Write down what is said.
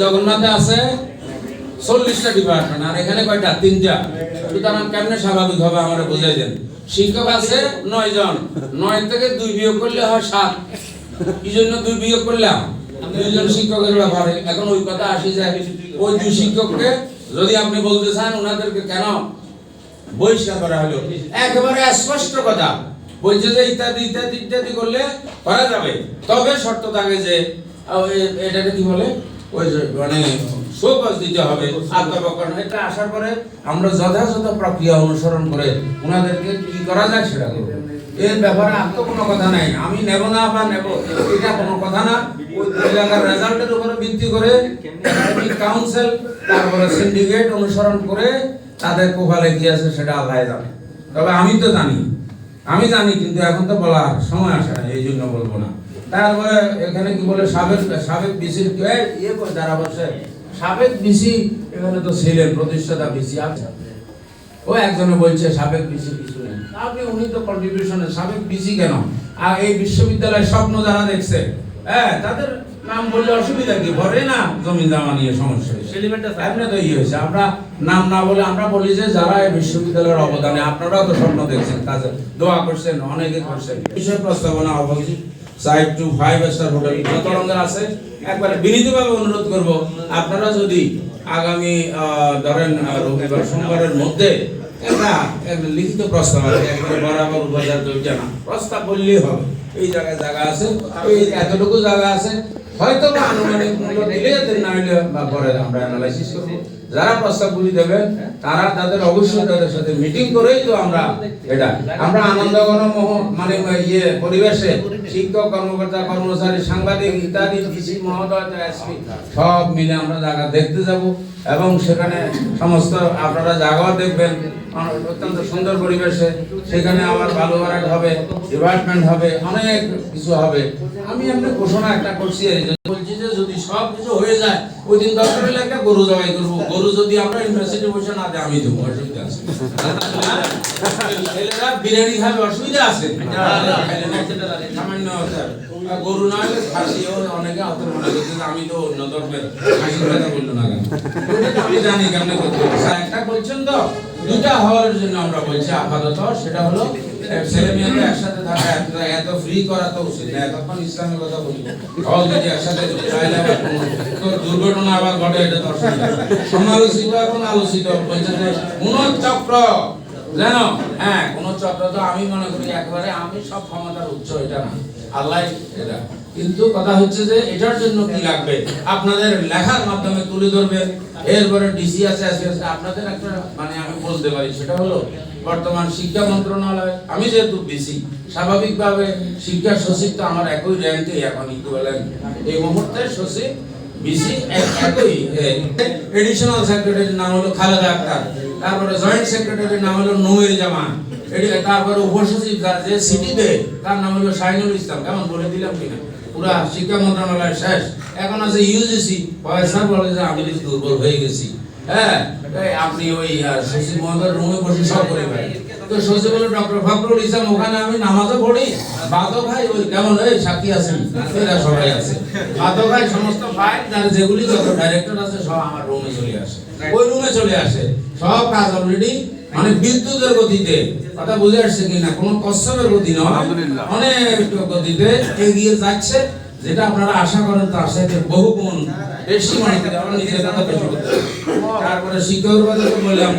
জগন্নাথে আছে চল্লিশটা ডিপার্টমেন্ট আর এখানে কয়টা? তিনটা। সুতরাং কেমনে স্বাভাবিক হবে আমার বুঝাই দেন। শিক্ষক আছে নয় জন। নয় থেকে দুই বিয়োগ করলে হয় সাত। কি জন্য দুই বিয়োগ করলাম? দুইজন শিক্ষকের ব্যাপারে এখন ওই কথা আসি যায়, ওই দুই শিক্ষককে যদি আপনি বলতে চান, ওনাদেরকে কেন বহিষ্কার করা হলো? একেবারে স্পষ্ট কথা। বলছে যে ইত্যাদি ইত্যাদি ইত্যাদি করলে করা যাবে। তবে শর্ত থাকে যে এটাকে কি বলে? মানে দিতে হবে এটা আসার পরে আমরা যথাযথ প্রক্রিয়া অনুসরণ করে ওনাদেরকে কি করা যায় সেটা এর ব্যাপারে আর তো কোনো কথা নাই। আমি নেব না বা নেব, এটা কোনো কথা না। ওই রেজাল্টের উপরে ভিত্তি করে কাউন্সিল, তারপরে সিন্ডিকেট অনুসরণ করে তাদের কোপালে কি আছে সেটা আল্লাহ জানে। তবে আমি তো জানি। আমি জানি, কিন্তু এখন তো বলার সময় আসে না, এই জন্য বলব না। তারপরে এখানে কি বলে সাবেক সাবেক বিসির ইয়ে করে যারা বসে সাবেক বিসি এখানে তো ছিলেন প্রতিষ্ঠাতা বিসি আছে। ও একজনে বলছে সাবেক বিসি কিছু নেই। আপনি উনি তো সাবেক বিসি কেন? আর এই বিশ্ববিদ্যালয়ের স্বপ্ন যারা দেখছে হ্যাঁ তাদের নাম বললে অসুবিধা কি? ভরে না জমি জমা নিয়ে সমস্যা হয়েছে? এমনি তো ইয়ে হয়েছে। আমরা নাম না বলে আমরা বলি যে যারা এই বিশ্ববিদ্যালয়ের অবদানে আপনারাও তো স্বপ্ন দেখছেন কাজে দোয়া করছেন অনেকে করছেন। বিষয় প্রস্তাবনা অবশ্যই side to five star hotel. যত রঙের আছে একবারে বিনীতভাবে অনুরোধ করব আপনারা যদি আগামী ধরেন রবিবার সোমবারের মধ্যে একটা লিখিত প্রস্তাব আছে একবারে বরাবর বাজার জানা প্রস্তাব বললেই হবে। এই জায়গায় জায়গা আছে এই এতটুকু জায়গা আছে হয়তো বা আনুমানিক মূল্য দিলে দেন না বা পরে আমরা অ্যানালাইসিস করব। যারা প্রস্তাবগুলি দেবেন, তারা তাদের অবশ্যই তাদের সাথে মিটিং করেই তো আমরা এটা আমরা আনন্দ মহ মানে ইয়ে পরিবেশে শিক্ষক, কর্মকর্তা, কর্মচারী, সাংবাদিক, ইত্যাদি, ডিসি, মহোদয় এসপি সব মিলে আমরা জায়গা দেখতে যাব। এবং সেখানে সমস্ত আপনারা জায়গাও দেখবেন অত্যন্ত সুন্দর পরিবেশে। সেখানে আবার ভালো বারাট হবে ডিপার্টমেন্ট হবে, অনেক কিছু হবে। আমি এমনি ঘোষণা একটা করছি বলছি যে যদি সব কিছু হয়ে যায় ওই দিন দরকার হলে একটা গরু জবাই করব। গরু যদি আমরা ইউনিভার্সিটি বসে না দেয়, আমি দেবো অসুবিধা আছে। ছেলেরা বিরিয়ানি খাবে, অসুবিধা আছে। সামান্য গরু না হলে অনেকে মনে করছে আমি তো অন্য কথা বলল না কেন? আমি জানি করতে একটা বলছেন তো, দুটা হওয়ার জন্য আমরা বলছি আপাতত, সেটা হলো হ্যাঁ না। আল্লাহ এটা। কিন্তু কথা হচ্ছে যে, এটার জন্য কি লাগবে? আপনাদের লেখার মাধ্যমে তুলে ধরবেন এরপরে ডিসি আছে। আপনাদের একটা মানে আমি বলতে পারি, সেটা হলো বর্তমান শিক্ষা মন্ত্রণালয়, আমি যেহেতু বিসি স্বাভাবিকভাবে শিক্ষা সচিব তো আমার একই র্যাঙ্কে এখন ইকুয়ালেন্ট এই মুহূর্তে সচিব বিসি একই এডিশনাল নাম হলো খালেদা আক্তার, তারপরে জয়েন্ট নাম হলো নূর জামান। এটি, তারপরে উপসচিব যে সিটি তার নাম হলো শাহিনুল ইসলাম। কেমন বলে দিলাম কিনা? পুরা শিক্ষা মন্ত্রণালয় শেষ। এখন আছে ইউজিসি স্যার বলে যে আমি দুর্বল হয়ে গেছি। হ্যাঁ আপনি ওই সচিব রুমে বসে সব করে ভাই তো সচিব হলো ডক্টর ফখরুল ইসলাম ওখানে আমি নামাজও পড়ি। বাদও ভাই ওই কেমন এই আছেন এরা সবাই আছে। বাদও ভাই সমস্ত ভাই যার যেগুলি যত ডাইরেক্টর আছে সব আমার রুমে চলে আসে। ওই রুমে চলে আসে। সব কাজ অলরেডি মানে বিদ্যুতের গতিতে। কথা বুঝে আসছে কিনা কোনো কচ্ছপের গতি নয়। অনেক গতিতে এগিয়ে যাচ্ছে। যেটা আপনারা আশা করেন তার সাথে বহু গুণ বেশি মনে নিজের কথা বেশি করতে। তারপরে শিক্ষকের কথা তো বললাম